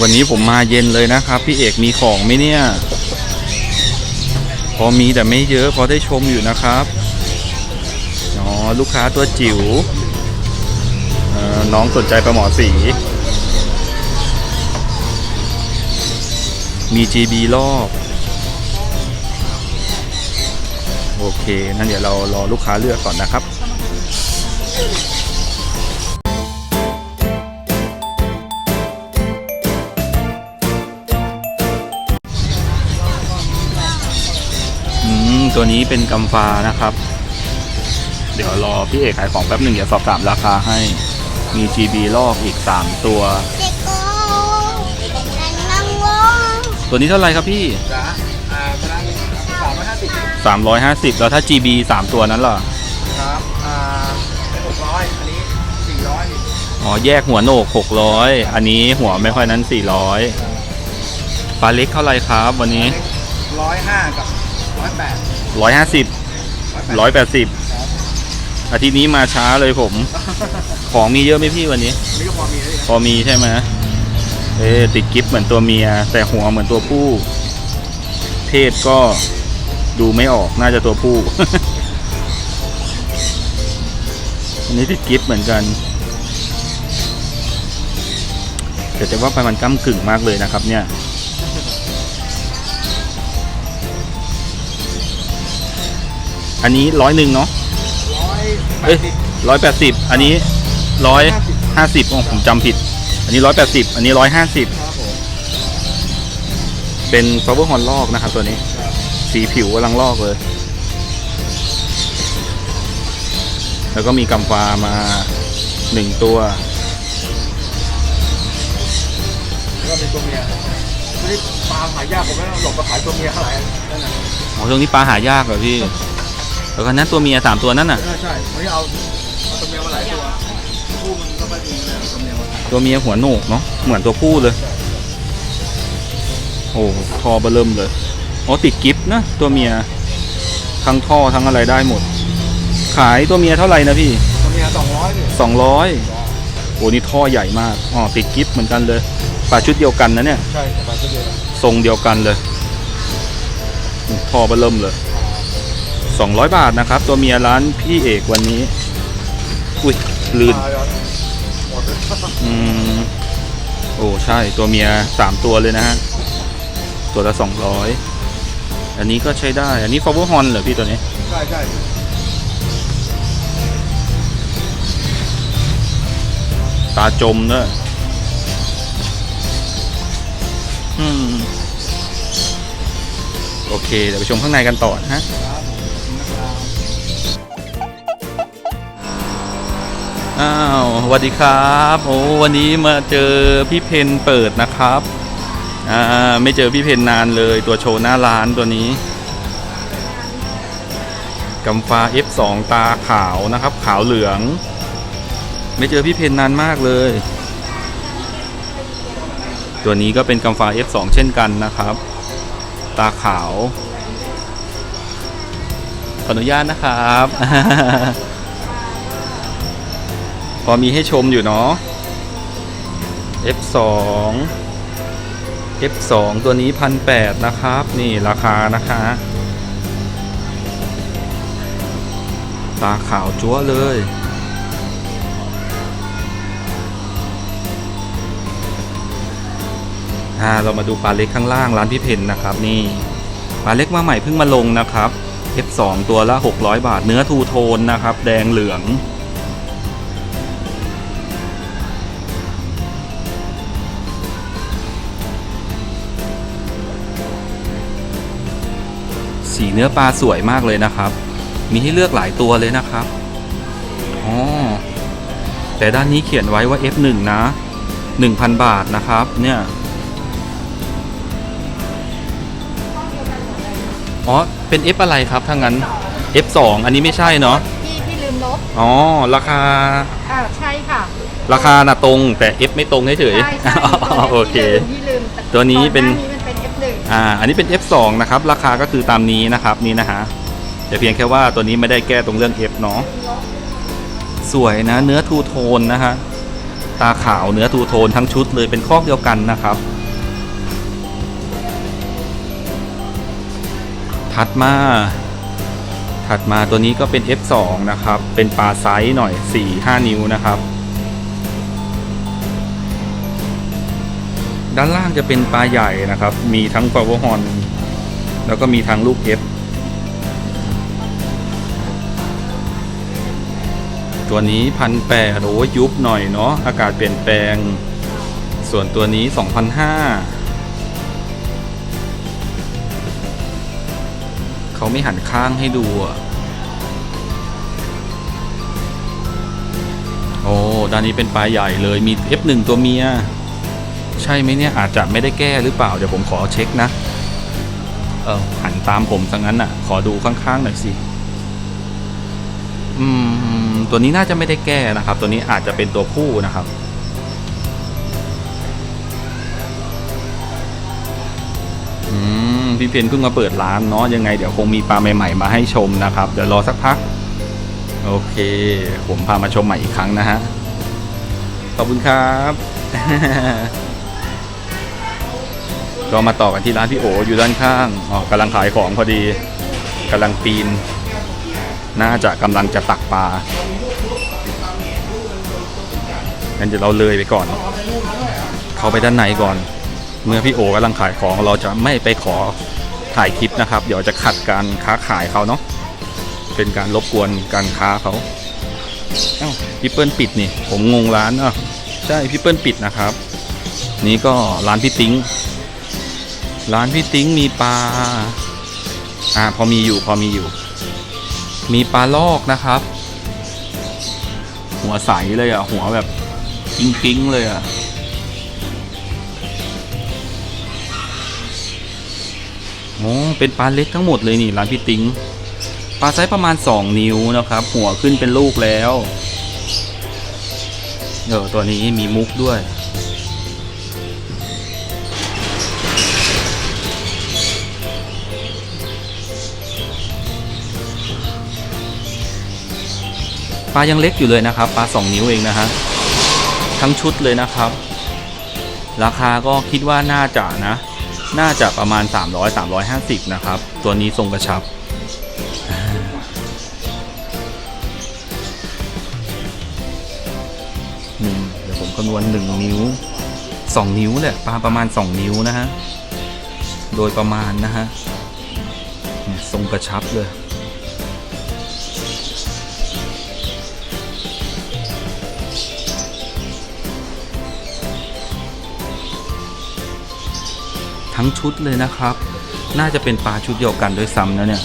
วันนี้ผมมาเย็นเลยนะครับ พี่เอกมีของไหมเนี่ย พอมีแต่ไม่เยอะพอได้ชมอยู่นะครับ อ๋อ ลูกค้าตัวจิ๋วน้องสนใจประหมอสี มี GB รอบโอเค นั่นเดี๋ยวเรารอลูกค้าเลือกก่อนนะครับ ตัวนี้เป็นกำฟ้านะครับ เดี๋ยวรอพี่เอกขายของแป๊บหนึ่งเดี๋ยวสอบถามราคาให้ มี GB ลอกอีก 3 ตัว เด็กโกนั่งลงตัวนี้เท่าไหร่ครับพี่ จ้าอ่าพนักสามร้อยห้าสิบ350 แล้วถ้า GB 3 ตัวนั้นล่ะ ครับ อ่าเป็นหกร้อยอันนี้สี่ร้อยอ๋อ แยกหัวโหนก 600 อันนี้หัวไม่ค่อยนั้น 400ปลาเล็กเท่าไหร่ครับ วันนี้ ร้อยห้ากับร้อยแปด 150 180อยแปดสิบอาทิตย์นี้มาช้าเลยผม ของมีเยอะไหมพี่วันนี้ นี่ก็พอมีเลยพอมีใช่ไหมเอติดกิฟเหมือนตัวเมีย แต่หัวเหมือนตัวผู้ เพศก็ดูไม่ออกน่าจะตัวผู้ อันนี้ติดกิฟเหมือนกันแต่จะว่าไปมันก้ากึ่งมากเลยนะครับเนี่ย อันนี้ร้อยหนึ่งเนาะร้อยแปเอ้ยดสิบร้อยแปดสิบอันนี้ร้อยห้าสิบผมจำผิด อันนี้ร้อยแปดสิบอันนี้ร้อยห้าสิบครับผมเป็นฟ o เวอร์ฮอนลอกนะครับตัวนี้ ครับสีผิวกำลังลอกเลย แล้วก็มีกำฟามาหนึ่งตัว แล้วก็มีตัวเมียไม่ได้ปลาหายากผมไม่ต้องหลบมาขายตัวเมียเท่าไหร่นั่นน่ะอ๋อช่วงนี้ปลาหายากเหรอพี่ แล้วก็นั้นตัวเมียสามตัวนั่นน่ะเออใช่วันนี้เอาเอาตัวเมียมาหลายตัวคู่มันก็ไม่ดีเลยเอาตัวเมียมาตัวเมียหัวโหนกเนาะเหมือนตัวผู้เลย โอ้ทอเบอร์เริ่มเลยอ๋อติดกิฟต์นะตัวเมียทั้งท่อทั้งอะไรได้หมด ขายตัวเมียเท่าไหร่นะพี่ตัวเมียสองร้อยเนี่ยสองร้อยโอ้นี่ท่อใหญ่มากอ๋อติดกิฟต์เหมือนกันเลยปลาชุดเดียวกันนะเนี่ยใช่ปลาตัวเดียวทรงเดียวกันเลย ท่อเบอร์เริ่มเลย สองร้อยบาทนะครับ ตัวเมียร้านพี่เอกวันนี้ อุ้ยลื่นอืมโอ้ใช่ตัวเมียสามตัวเลยนะฮะ ตัวละสองร้อยอันนี้ก็ใช้ได้ อันนี้ฟอ w เวอร์ฮอนเหรอพี่ตัวนี้ ใช่ใช่ตาจมเนอะอืม โอเค เดี๋ยวไปชมข้างในกันต่อนะฮะ อ้าวสวัสดีครับ โอ้วันนี้มาเจอพี่เพนเปิดนะครับ อ่า ไม่เจอพี่เพนนานเลย ตัวโชว์หน้าร้านตัวนี้กำฟ้า F2 ตาขาวนะครับ ขาวเหลือง ไม่เจอพี่เพนนานมากเลย ตัวนี้ก็เป็นกำฟ้า F2 เช่นกันนะครับ ตาขาว ขออนุญาตนะครับ อมีให้ชมอยู่เนาะ F2 F2 ตัวนี้พันแปดนะครับ นี่ราคานะคะ ตาขาวจั๊วเลยอ่าเรามาดูปลาเล็กข้างล่างร้านพี่เพนนะครับ นี่ปลาเล็กมาใหม่เพิ่งมาลงนะครับ F2 ตัวละ 600 บาทเนื้อทูโทนนะครับ แดงเหลือง สีเนื้อปลาสวยมากเลยนะครับ มีให้เลือกหลายตัวเลยนะครับอ๋อแต่ด้านนี้เขียนไว้ว่า F1 นะ 1,000 บาทนะครับ เนี่ยอ๋อ เป็น F อะไรครับถ้างั้น F2 อันนี้ไม่ใช่เนาะพี่พี่ลืมลบอ๋อ ราคา อ่าใช่ค่ะ ราคาน่ะตรงแต่ F ไม่ตรงเฉยใช่ใช่ๆอ๋อโอเค พี่ลืมพี่ลืมตัวนี้เป็น ก่อหานี้มันเป็น F1 อ่าอันนี้เป็น F2 นะครับ ราคาก็คือตามนี้นะครับนี่นะฮะแต่เพียงแค่ว่าตัวนี้ไม่ได้แก้ตรงเรื่อง F เนาะสวยนะเนื้อทูโทนนะฮะตาขาวเนื้อทูโทนทั้งชุดเลยเป็นคอกเดียวกันนะครับ ถัดมาถัดมาตัวนี้ก็เป็น F2 นะครับ เป็นปลาไซส์หน่อย 4-5 นิ้วนะครับ ด้านล่างจะเป็นปลาใหญ่นะครับ มีทั้ง power horn แล้วก็มีทั้งลูก F ตัวนี้พันแปดโอ้ยยุบหน่อยเนาะอากาศเปลี่ยนแปลง ส่วนตัวนี้2,500เขาไม่หันข้างให้ดูอะโอ้ด้านนี้เป็นปลาใหญ่เลยมี F1 ตัวเมีย ใช่ไหมเนี่ยอาจจะไม่ได้แก้หรือเปล่า เดี๋ยวผมขอเช็คนะ เออหันตามผมซะงั้นอะ ขอดูข้างๆหน่อยสิ อืม ตัวนี้น่าจะไม่ได้แก้นะครับ ตัวนี้อาจจะเป็นตัวผู้นะครับอืมพี่เพนเพิ่งมาเปิดร้านเนาะยังไงเดี๋ยวคงมีปลาใหม่ๆมาให้ชมนะครับ เดี๋ยวรอสักพัก โอเค ผมพามาชมใหม่อีกครั้งนะฮะ ขอบคุณครับ ก็มาต่อกันที่ร้านพี่โออยู่ด้านข้างอ๋อกำลังขายของพอดีกำลังปีน น่าจะกำลังจะตักปลางั้นเดี๋ยวเราเลยไปก่อน เข้าไปด้านในก่อน เมื่อพี่โอกำลังขายของเราจะไม่ไปขอถ่ายคลิปนะครับ เดี๋ยวจะขัดการค้าขายเขาเนาะเป็นการรบกวนการค้าเขาเอ้าพี่เปิ้ลปิดนี่ ผมงงร้านอะใช่พี่เปิ้ลปิดนะครับ นี่ก็ร้านพี่ติ้ง ร้านพี่ติ้งมีปลา อ่าพอมีอยู่พอมีอยู่ มีปลาลอกนะครับ หัวใสเลยอะ หัวแบบกิ้งกิ้งๆเลยอะโอ้เป็นปลาเล็กทั้งหมดเลยนี่ร้านพี่ติ้งปลาไซส์ประมาณ 2 นิ้วนะครับ หัวขึ้นเป็นลูกแล้ว เออตัวนี้มีมุกด้วย ลายังเล็กอยู่เลยนะครับปลา2 นิ้วเองนะฮะทั้งชุดเลยนะครับ ราคาก็คิดว่าน่าจะนะ น่าจะประมาณ 300 350 นะครับ ตัวนี้ทรงกระชับ หนึ่งเดี๋ยวผมคำนวณหนึ่งนิ้วสองนิ้วแหละปลาประมาณสองนิ้วนะฮะ โดยประมาณนะฮะทรงกระชับเลย ทั้งชุดเลยนะครับ น่าจะเป็นปลาชุดเดียวกันด้วยซ้ำนะเนี่ย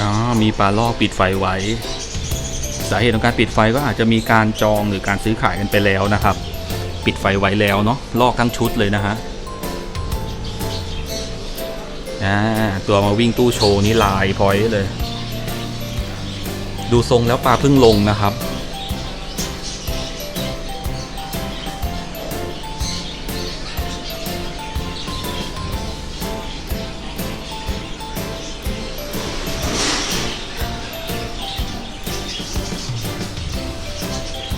อ๋อมีปลาลอกปิดไฟไว้ สาเหตุของการปิดไฟก็อาจจะมีการจองหรือการซื้อขายกันไปแล้วนะครับ ปิดไฟไว้แล้วเนาะลอกทั้งชุดเลยนะฮะ อ่าตัวมาวิ่งตู้โชว์นี่ลายพอยต์เลย ดูทรงแล้วปลาเพิ่งลงนะครับ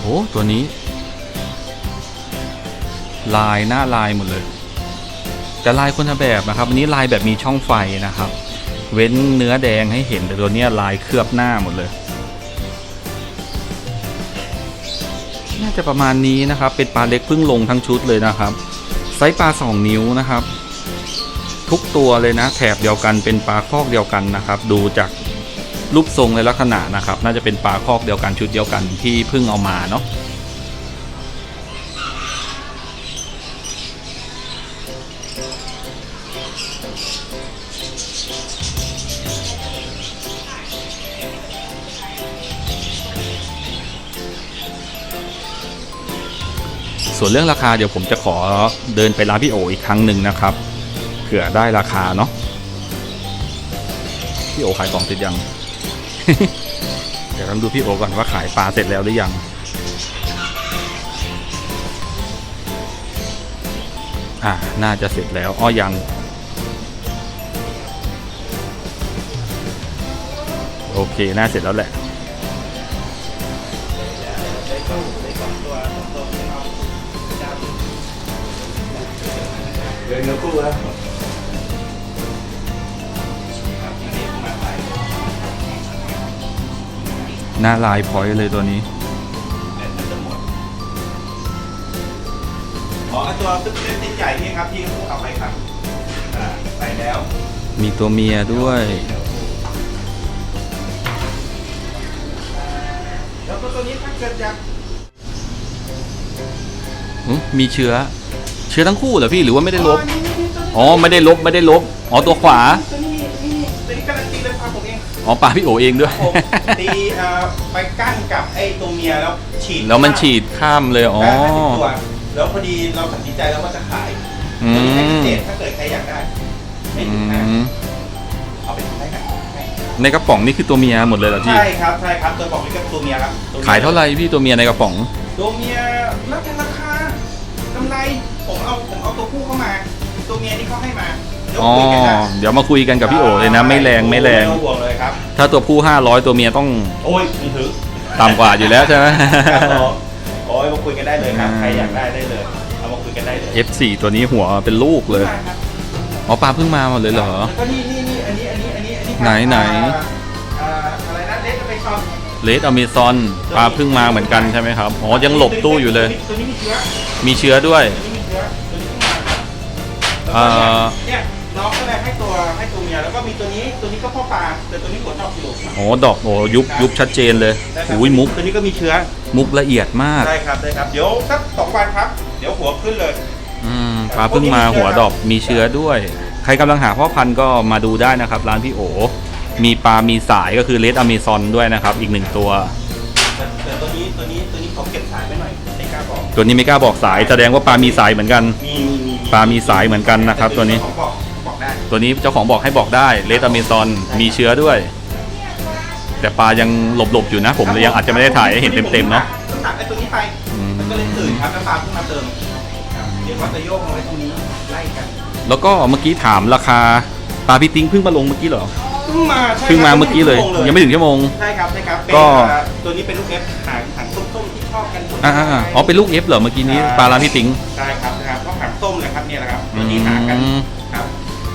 โอ้ตัวนี้ ลายหน้าลายหมดเลย แต่ลายคนละแบบนะครับอันนี้ลายแบบมีช่องไฟนะครับ เว้นเนื้อแดงให้เห็นแต่ตัวนี้ลายเคลือบหน้าหมดเลย น่าจะประมาณนี้นะครับ เป็นปลาเล็กเพิ่งลงทั้งชุดเลยนะครับ ไซส์ปลา 2 นิ้วนะครับ ทุกตัวเลยนะ แถบเดียวกันเป็นปลาคอกเดียวกันนะครับ ดูจากรูปทรงและลักษณะนะครับ น่าจะเป็นปลาคอกเดียวกันชุดเดียวกันที่เพิ่งเอามาเนาะ ส่วนเรื่องราคาเดี๋ยวผมจะขอเดินไปร้านพี่โออีกครั้งหนึ่งนะครับเผื่อได้ราคาเนาะพี่โอขายของเสร็จยัง เดี๋ยวต้องดูพี่โอก่อนว่าขายปลาเสร็จแล้วหรือยัง อะน่าจะเสร็จแล้วอ้อยังโอเค น่าเสร็จแล้วแหละ เดี๋ยวเนื้อคู่แล้วหน้าลายพอยต์เลยตัวนี้ อ๋อตัวตึ๊กติ๊กใหญ่นี่ครับที่ผู้เอาไปครับอ่าไปแล้วมีตัวเมียด้วย แล้วก็ตัวนี้ถ้าเกิดอยากอืมมีเชื้อ เชื้อทั้งคู่เหรอพี่หรือว่าไม่ได้ลบ อ๋อไม่ได้ลบไม่ได้ลบ อ๋อตัวขวา ตัวนี้นี่ตัวนี้การันตีเลยครับผมเองอ๋อปลาพี่โอเองด้วย ผมตีเอ่อไปกั้นกับไอ้ตัวเมียแล้วฉีดแล้วมันฉีดข้ามเลย อ๋อ ได้ห้าสิบตัว แล้วพอดีเราตัดสินใจแล้วว่าจะขายอืตัวนี้ให้พิมเศษถ้าเกิดใครอยากได้ ไม่อืถึงนะมเอาไปทำได้กันในกระป๋องนี่คือตัวเมียหมดเลยเหรอพี่ ใช่ครับใช่ครับตัวบอกนี่ก็ตัวเมียครับตัวมีขายเท่าไหร่พี่ตัวเมียในกระป๋อง ตัวเมียแล้วแต่ราคากำไรผมเอาผมเอาตัวผู้เข้ามา ตัวเมียที่เขาให้มาเดี๋ยวอ๋อ คุยกันนะเดี๋ยวมาคุยกันกับพี่โอเลยนะ ไม่แรงไม่แรงไม่ต้องห่วงเลยครับ ถ้าตัวผู้ 500 ตัวเมียต้องโอ้ยไม่ถึง ต่ำกว่าอยู่แล้วใช่ไหม ครับผมโอ้ยมา คุยกันได้เลยครับอ่าใครอยากได้ได้เลยเอามาคุยกันได้เลย F4 ตัวนี้หัวเป็นลูกเลยมาครับอ๋อปลาเพิ่งมาหมดเลยเหรอ แล้วก็นี่นี่นี่อันนี้อันนี้อันนี้อันนี้ครับไหนไหนอ่าอ่าอะไรนะเลสไปซอนเลดอเมซอนปลาเพิ่งมาเหมือนกันใช่ไหมครับ อ๋อ ยังหลบตู้อยู่เลย ตัวนี้มีเชื้อมีเชื้อด้วย ตัวนี้มีเชื้อตัวนี้เพิ่งมาครับแล้วเอ่ก็อเนี่ยเนี่ย น้องก็เลยให้ตัวให้ตัวเมียแล้วก็มีตัวนี้ตัวนี้ก็พ่อปลาแต่ตัวนี้หัวดอกอยู่อ๋อดอกโอ้ยุบยุบชัดเจนเลยได้ครับอุ้ยมุกตัวนี้ก็มีเชื้อมุกละเอียดมาก ได้ครับได้ครับเดี๋ยวสักสองวันครับ เดี๋ยวหัวขึ้นเลย อืมปลาเพิ่งมาหัวดอกมีเชื้อด้วย ใครกำลังหาพ่อพันธุ์ก็มาดูได้นะครับ ร้านพี่โอ มีปลา มีสายก็คือเลดอเมซอนด้วยนะครับ อีกหนึ่งตัว แต่แต่ตัวนี้ตัวนี้ตัวนี้ขอเก็บสายไว้หน่อยไม่กล้าบอกตัวนี้ไม่กล้าบอกสาย แสดงว่าปลา มีสายเหมือนกัน มีมีมีปลา มีสายเหมือนกันนะครับ ตัวนี้ ของบอกบอกได้ ตัวนี้เจ้าของบอกให้บอกได้เลดอเมซอนมีเชื้อด้วย แต่ปลายังหลบๆอยู่นะ ผมเลยยังอาจจะไม่ได้ถ่ายให้เห็นเต็มๆเนาะต้องตัดไอ้ตัวนี้ไปอืมมันก็เลยตื่นครับแล้วปลาเพิ่งมาเติมครับเดี๋ยวก็จะโยกมาไว้ตรงนี้ไล่กันแล้วก็เมื่อกี้ถามราคาปลาพี่ติ้งเพิ่งมาลงเมื่อกี้เหรอเพิ่งมาใช่เพิ่งมาเมื่อกี้เลย ยังไม่ถึงชั่วโมง ใช่ครับใช่ครับเป็นก็เอ่อตัวนี้เป็นลูกเอฟหางหางส้มๆที่ชอบกันส่วนอ่าๆอ๋อเป็นลูกเอฟเหรอเมื่อกี้นี้ปลาร้านพี่ติ้งใช่ครับนะครับก็หางส้มเลยครับเนี่ยแหละครับตัวนี้หางกันอืมครับ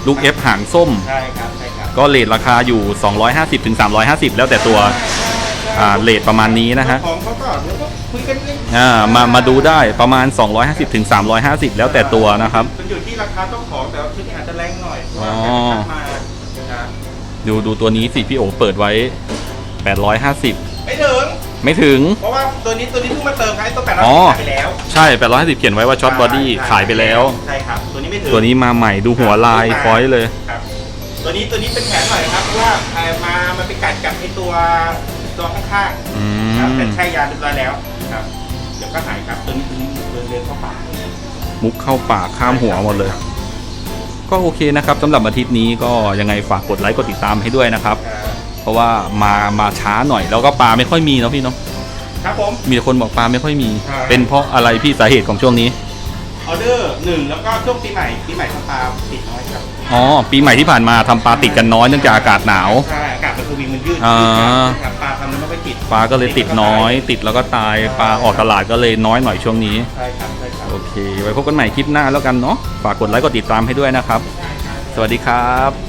ลูกเอฟหางส้ม ใช่ครับใช่ครับก็เลทราคาอยู่ 250ถึง350 แล้วแต่ตัวอ่าเลทประมาณนี้นะฮะเจ้าของเขาก็เดี๋ยวก็คุยกันเองอ่ามามาดูได้ประมาณ 250ถึง350 แล้วแต่ตัวนะครับ มันอยู่ที่ราคาเจ้าของแต่ว่าชุดนี้อาจจะแรงหน่อยเพราะว่าอ๋อแกจะมาครับดูดูตัวนี้สิพี่โอเปิดไว้ 850 ไม่ถึง ไม่ถึง เพราะว่าตัวนี้ตัวนี้เพิ่งมาเติมครับไอ้ตัวแปดร้อยอ๋อ ขายไปแล้วใช่850เขียนไว้ว่าช็อตบอดี้ขายไปแล้ว ใช่ครับ ตัวนี้ไม่ถึงตัวนี้มาใหม่ดูหัวลายฟอยต์เลย ครับตัวนี้ตัวนี้เป็นแผนหน่อยครับเพราะว่าเอ่อมามันไปกัดกับไอ้ตัวตัวข้างอืๆครับเป็นมใช้ยาเรียบร้อยแล้วครับเดี๋ยวก็หายครับตัวนี้ตัวนี้เดินเดินเข้าป่ามุกเข้าปากข้ามหัวหมดเลย ก็โอเคนะครับสำหรับอาทิตย์นี้ก็ยังไงฝากกดไลค์กดติดตามให้ด้วยนะครับ เพราะว่ามามาช้าหน่อย แล้วก็ปลาไม่ค่อยมีเนาะพี่เนาะครับผม มีแต่คนบอกปลาไม่ค่อยมี ใช่ เป็นเพราะอะไรพี่สาเหตุของช่วงนี้ออเดอร์หนึ่งแล้วก็ช่วงปีใหม่ปีใหม่ทำปลาติดน้อยครับอ๋อปีใหม่ที่ผ่านมาทำปลาติดกันน้อยเนื่องจากอากาศหนาว ใช่อากาศมันคือวิงมันยืดอ่า ครับปลาทำแล้วไม่ค่อยติดปลาก็เลยติดน้อย ติดแล้วก็ตายปลาออกตลาดก็เลยน้อยหน่อยช่วงนี้ ใช่ครับใช่ครับ โอเค ไว้พบกันใหม่คลิปหน้าแล้วกันเนาะฝากกดไลค์กดติดตามให้ด้วยนะครับ สวัสดีครับ